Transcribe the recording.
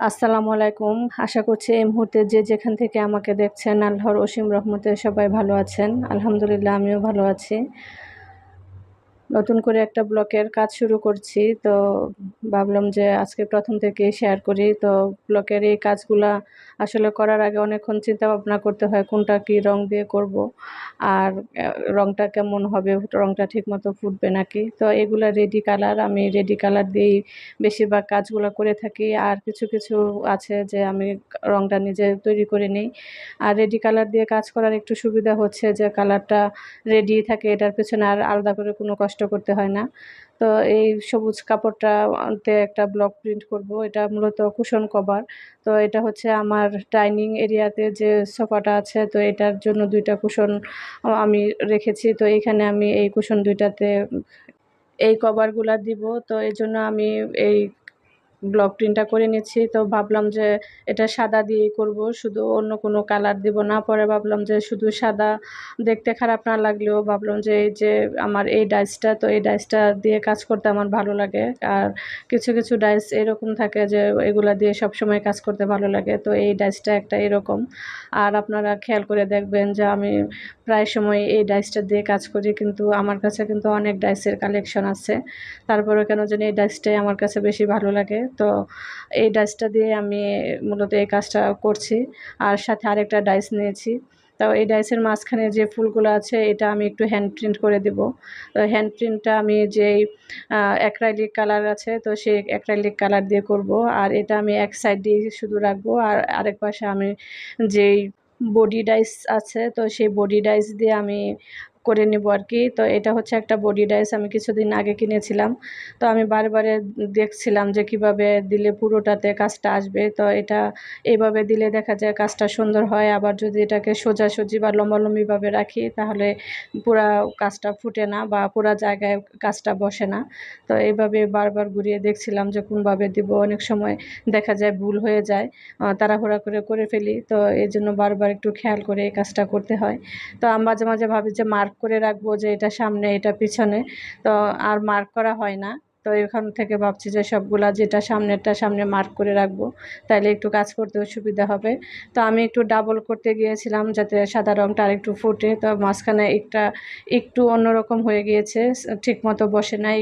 আসসালামু আলাইকুম। আশা করছি এই মুহূর্তে যে যেখান থেকে আমাকে দেখছেন, আল্লাহর অসীম রহমতে সবাই ভালো আছেন। আলহামদুলিল্লাহ, আমিও ভালো আছি। নতুন করে একটা ব্লকের কাজ শুরু করছি। তো ভাবলাম যে আজকে প্রথম থেকে শেয়ার করি। তো ব্লকের এই কাজগুলা আসলে করার আগে অনেকক্ষণ চিন্তা ভাবনা করতে হয়, কোনটা কি রং দিয়ে করব আর রংটা কেমন হবে, রংটা ঠিকমতো ফুটবে নাকি? তো এগুলা রেডি কালার আমি রেডি কালার দিয়েই বেশিরভাগ কাজগুলো করে থাকি। আর কিছু কিছু আছে যে আমি রংটা নিজে তৈরি করে নিই। আর রেডি কালার দিয়ে কাজ করার একটু সুবিধা হচ্ছে যে কালারটা রেডি থাকে, এটার পেছনে আর আলাদা করে কোনো কষ্ট করতে হয় না। তো এই সবুজ কাপড়টাতে একটা ব্লক প্রিন্ট করব, এটা মূলত কুশন কভার। তো এটা হচ্ছে আমার ডাইনিং এরিয়াতে যে সোফাটা আছে, তো এটার জন্য দুইটা কুশন আমি রেখেছি। তো এখানে আমি এই কুশন দুইটাতে এই কভারগুলা দিব। তো এই জন্য আমি এই ব্লক প্রিন্টটা করে নিচ্ছি। তো ভাবলাম যে এটা সাদা দিয়েই করব, শুধু অন্য কোনো কালার দিব না। পরে ভাবলাম যে শুধু সাদা দেখতে খারাপ না লাগলেও ভাবলাম যে এই যে আমার এই ডাইসটা তো এই ডাইসটা দিয়ে কাজ করতে আমার ভালো লাগে। আর কিছু কিছু ডাইস এরকম থাকে যে এগুলা দিয়ে সব সময় কাজ করতে ভালো লাগে। তো এই ডাইসটা একটা এরকম। আর আপনারা খেয়াল করে দেখবেন যে আমি প্রায় সময় এই ডাইসটা দিয়ে কাজ করি, কিন্তু আমার কাছে কিন্তু অনেক ডাইসের কালেকশন আছে। তারপরে কেন জানি এই ডাইসটাই আমার কাছে বেশি ভালো লাগে। তো এই ডাইসটা দিয়ে আমি মূলত এই কাজটা করছি। আর সাথে আরেকটা ডাইস নিয়েছি। তো এই ডাইসের মাঝখানে যে ফুলগুলো আছে, এটা আমি একটু হ্যান্ড প্রিন্ট করে দেব। তো হ্যান্ড প্রিন্টটা আমি যেই অ্যাক্রাইলিক কালার আছে, তো সেই অ্যাক্রাইলিক কালার দিয়ে করব। আর এটা আমি এক সাইড দিয়ে শুধু রাখব। আর আরেক পাশে আমি যেই বডি ডাইস আছে, তো সেই বডি ডাইস দিয়ে আমি করে নেব আর কি। তো এটা হচ্ছে একটা বডি ডাইস আমি কিছুদিন আগে কিনেছিলাম। তো আমি বারে বারে দেখছিলাম যে কীভাবে দিলে পুরোটাতে কাজটা আসবে। তো এটা এইভাবে দিলে দেখা যায় কাজটা সুন্দর হয়। আবার যদি এটাকে সোজাসুজি বা লম্বালম্বিভাবে রাখি, তাহলে পুরা কাজটা ফুটে না বা পুরা জায়গায় কাজটা বসে না। তো এইভাবে বারবার ঘুরিয়ে দেখছিলাম যে কোনভাবে দিব। অনেক সময় দেখা যায় ভুল হয়ে যায় তাড়াহুড়া করে করে ফেলি। তো এই জন্য বারবার একটু খেয়াল করে এই কাজটা করতে হয়। তো আমি মাঝে মাঝে ভাবি যে মার্ক করে রাখব যে এটা সামনে, এটা পিছনে। তো আর মার্ক করা হয় না। তো এখান থেকে ভাবছি যে সবগুলা যেটা সামনেরটা সামনে মার্ক করে রাখব। তাইলে একটু কাজ করতেও সুবিধা হবে। তো আমি একটু ডাবল করতে গিয়েছিলাম যাতে সাদা রঙটা আর একটু ফুটে। তো মাঝখানে একটা, একটু অন্যরকম হয়ে গিয়েছে। ঠিক মতো বসে নাই।